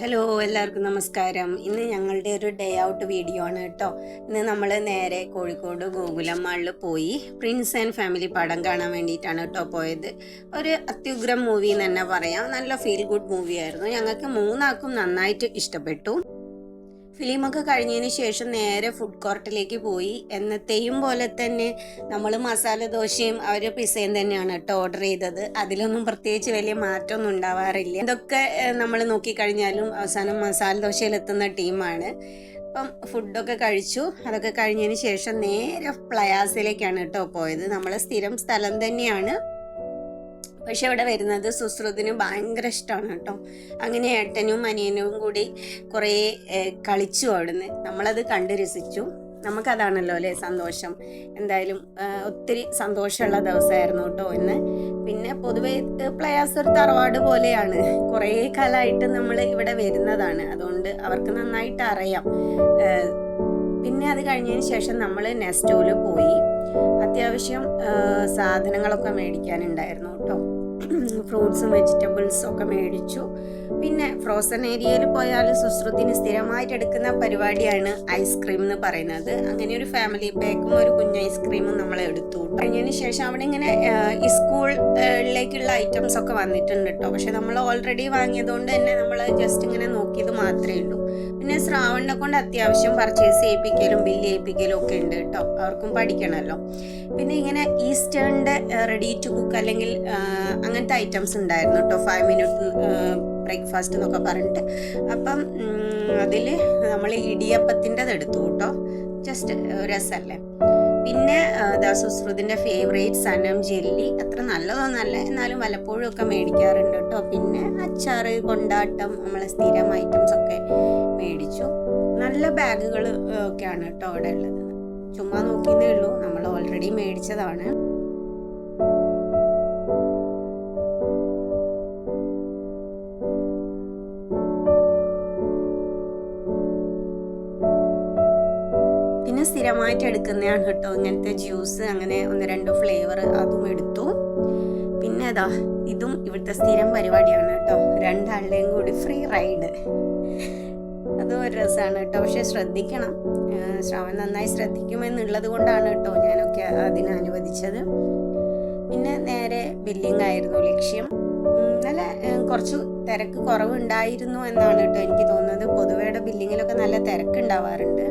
Hello എല്ലാവർക്കും നമസ്കാരം. ഇന്ന് ഞങ്ങളുടെ ഒരു ഡേ ഔട്ട് വീഡിയോ ആണ് കേട്ടോ. ഇന്ന് നമ്മൾ നേരെ കോഴിക്കോട് ഗോകുലം മാളിൽ പോയി പ്രിൻസ് ആൻഡ് ഫാമിലി പടം കാണാൻ വേണ്ടിയിട്ടാണ് കേട്ടോ പോയത്. ഒരു അത്യുഗ്രം മൂവി എന്ന് തന്നെ പറയാം. നല്ല ഫീൽ ഗുഡ് മൂവി ആയിരുന്നു. ഞങ്ങൾക്ക് മൂന്നാൾക്കും നന്നായിട്ട് ഇഷ്ടപ്പെട്ടു. ഫിലിമൊക്കെ കഴിഞ്ഞതിന് ശേഷം നേരെ ഫുഡ് കോർട്ടിലേക്ക് പോയി. എന്നത്തെയും പോലെ തന്നെ നമ്മൾ മസാല ദോശയും അവർ പിസയും തന്നെയാണ് കേട്ടോ ഓർഡർ ചെയ്തത്. അതിലൊന്നും പ്രത്യേകിച്ച് വലിയ മാറ്റമൊന്നും ഉണ്ടാവാറില്ല. ഇതൊക്കെ നമ്മൾ നോക്കിക്കഴിഞ്ഞാലും അവസാനം മസാല ദോശയിലെത്തുന്ന ടീമാണ് അപ്പം ഫുഡൊക്കെ കഴിച്ചു. അതൊക്കെ കഴിഞ്ഞതിന് ശേഷം നേരെ പ്ലയാസിലേക്കാണ് കേട്ടോ പോയത്. നമ്മൾ സ്ഥിരം സ്ഥലം തന്നെയാണ്. പക്ഷെ അവിടെ വരുന്നത് സുശ്രുതിന് ഭയങ്കര ഇഷ്ടമാണ് കേട്ടോ. അങ്ങനെ ഏട്ടനും അനിയനും കൂടി കുറേ കളിച്ചു അവിടുന്ന്. നമ്മളത് കണ്ട് രസിച്ചു. നമുക്കതാണല്ലോ അല്ലേ സന്തോഷം? എന്തായാലും ഒത്തിരി സന്തോഷമുള്ള ദിവസമായിരുന്നു കേട്ടോ ഇന്ന്. പിന്നെ പൊതുവെ പ്ലയാസ് ഒരു തറവാട് പോലെയാണ്. കുറേ കാലമായിട്ട് നമ്മൾ ഇവിടെ വരുന്നതാണ്. അതുകൊണ്ട് അവർക്ക് നന്നായിട്ട് അറിയാം. പിന്നെ അത് കഴിഞ്ഞതിന് ശേഷം നമ്മൾ നെസ്റ്റോൽ പോയി. അത്യാവശ്യം സാധനങ്ങളൊക്കെ മേടിക്കാനുണ്ടായിരുന്നു. കേട്ടോ ഫ്രൂട്ട്സും വെജിറ്റബിൾസും ഒക്കെ മേടിച്ചു. പിന്നെ ഫ്രോസൺ ഏരിയയിൽ പോയാൽ സുശ്രുതിന് സ്ഥിരമായിട്ട് എടുക്കുന്ന പരിപാടിയാണ് ഐസ്ക്രീം എന്ന് പറയുന്നത്. അങ്ങനെ ഒരു ഫാമിലി പാക്കും ഒരു കുഞ്ഞ് ഐസ്ക്രീമും നമ്മൾ എടുത്തു. കഴിഞ്ഞതിന് ശേഷം അവിടെ ഇങ്ങനെ സ്കൂളിലേക്കുള്ള ഐറ്റംസ് ഒക്കെ വന്നിട്ടുണ്ട് കേട്ടോ പക്ഷെ നമ്മൾ ഓൾറെഡി വാങ്ങിയതുകൊണ്ട് തന്നെ നമ്മൾ ജസ്റ്റ് ഇങ്ങനെ നോക്കിയത് മാത്രമേ ഉള്ളൂ. പിന്നെ ശ്രാവണിനെ കൊണ്ട് അത്യാവശ്യം പർച്ചേസ് ചെയ്യിപ്പിക്കലും ബില്ല് ചെയ്യിപ്പിക്കലും ഒക്കെ ഉണ്ട് കേട്ടോ. അവർക്കും പഠിക്കണമല്ലോ. പിന്നെ ഇങ്ങനെ ഈസ്റ്റേണിന്റെ റെഡി ടു കുക്ക് അല്ലെങ്കിൽ അങ്ങനത്തെ ഐറ്റംസ് ഉണ്ടായിരുന്നു കേട്ടോ. ഫൈവ് മിനിറ്റ് ബ്രേക്ക്ഫാസ്റ്റ് എന്നൊക്കെ പറഞ്ഞിട്ട്. അപ്പം അതിൽ നമ്മൾ ഇടിയപ്പത്തിന്റെത് എടുത്തു കേട്ടോ. ജസ്റ്റ് രസമല്ലേ? പിന്നെ ദാസുസ്രുതിന്റെ ഫേവറേറ്റ് സനം ജെല്ലി. അത്ര നല്ലതൊന്നല്ല. എന്നാലും വല്ലപ്പോഴും ഒക്കെ മേടിക്കാറുണ്ട് കേട്ടോ. പിന്നെ അച്ചാറ് കൊണ്ടാട്ടം നമ്മളെ സ്ഥിരം ഐറ്റംസ് ഒക്കെ മേടിച്ചു. നല്ല ബാഗുകൾ ഒക്കെയാണ് കേട്ടോ അവിടെ ഉള്ളത്. ചുമ്മാ നോക്കിയതേ ഉള്ളൂ. നമ്മൾ ഓൾറെഡി മേടിച്ചതാണ്. പിന്നെ സ്ഥിരമായിട്ട് എടുക്കുന്നതാണ് കേട്ടോ. ഇങ്ങനത്തെ ജ്യൂസ് അങ്ങനെ ഒന്ന് രണ്ട് ഫ്ലേവർ അതും എടുത്തു. പിന്നെ അതാ ഇതും ഇവിടുത്തെ സ്ഥിരം പരിപാടിയാണ് കേട്ടോ. രണ്ടാളുടെയും കൂടി ഫ്രീ റൈഡ് അതും ഒരു രസമാണ് കേട്ടോ. പക്ഷെ ശ്രദ്ധിക്കണം. ആ, നന്നായി ശ്രദ്ധിക്കുമെന്നുള്ളത് കൊണ്ടാണ് കേട്ടോ ഞാനൊക്കെ അതിന് അനുവദിച്ചത്. പിന്നെ നേരെ ബില്ലിംഗ് ആയിരുന്നു ലക്ഷ്യം ഇന്നലെ കുറച്ച് തിരക്ക് കുറവുണ്ടായിരുന്നു എന്നാണ് കേട്ടോ എനിക്ക് തോന്നുന്നത്. പൊതുവെയുടെ ബില്ലിങ്ങിലൊക്കെ നല്ല തിരക്ക് ഉണ്ടാവാറുണ്ട്